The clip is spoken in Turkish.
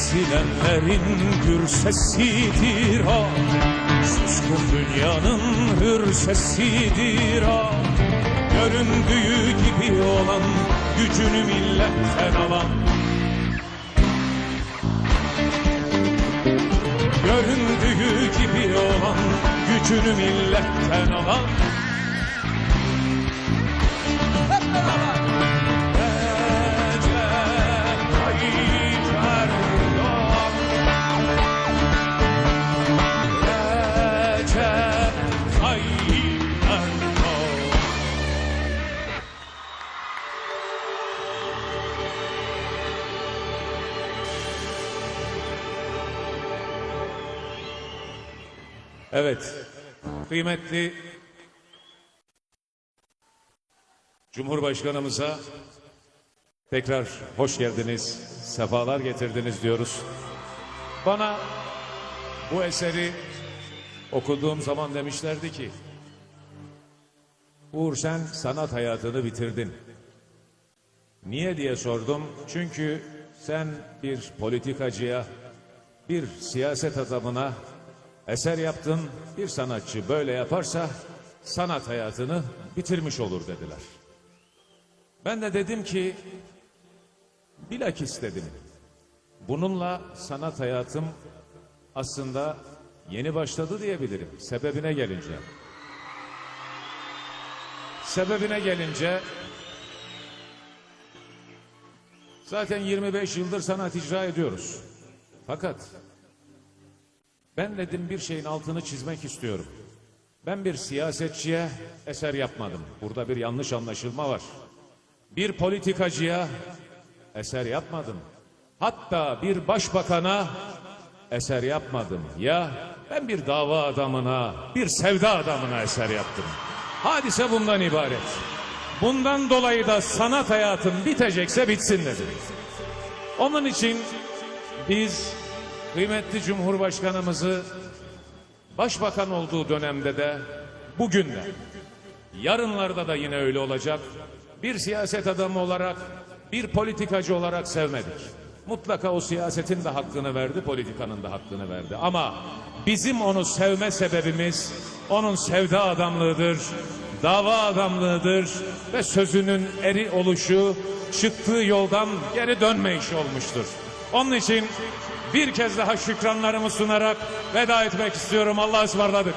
Silenlerin gür sesidir ha. Suskun dünyanın hür sesidir ha. Göründüğü gibi olan Gücünü milletten alan. Göründüğü gibi olan Gücünü milletten alan Evet, kıymetli Cumhurbaşkanımıza tekrar hoş geldiniz, sefalar getirdiniz diyoruz. Bana bu eseri okuduğum zaman demişlerdi ki, Uğur sen sanat hayatını bitirdin. Niye diye sordum. Çünkü sen bir politikacıya, bir siyaset adamına eser yaptın. Bir sanatçı böyle yaparsa sanat hayatını bitirmiş olur dediler. Ben de dedim ki bilakis dedim. Bununla sanat hayatım aslında yeni başladı diyebilirim. Sebebine gelince. Sebebine gelince zaten 25 yıldır sanat icra ediyoruz. Fakat ben dedim bir şeyin altını çizmek istiyorum. Ben bir siyasetçiye eser yapmadım. Burada bir yanlış anlaşılma var. Bir politikacıya eser yapmadım. Hatta bir başbakana eser yapmadım. Ya ben bir dava adamına, bir sevda adamına eser yaptım. Hadise bundan ibaret. Bundan dolayı da sanat hayatım bitecekse bitsin dedim. Onun için biz kıymetli Cumhurbaşkanımızı başbakan olduğu dönemde de bugün de yarınlarda da yine öyle olacak. Bir siyaset adamı olarak, bir politikacı olarak sevmedik. Mutlaka o siyasetin de hakkını verdi, politikanın da hakkını verdi. Ama bizim onu sevme sebebimiz onun sevda adamlığıdır, dava adamlığıdır ve sözünün eri oluşu, çıktığı yoldan geri dönme işi olmuştur. Onun için bir kez daha şükranlarımı sunarak veda etmek istiyorum. Allah'a ısmarladık.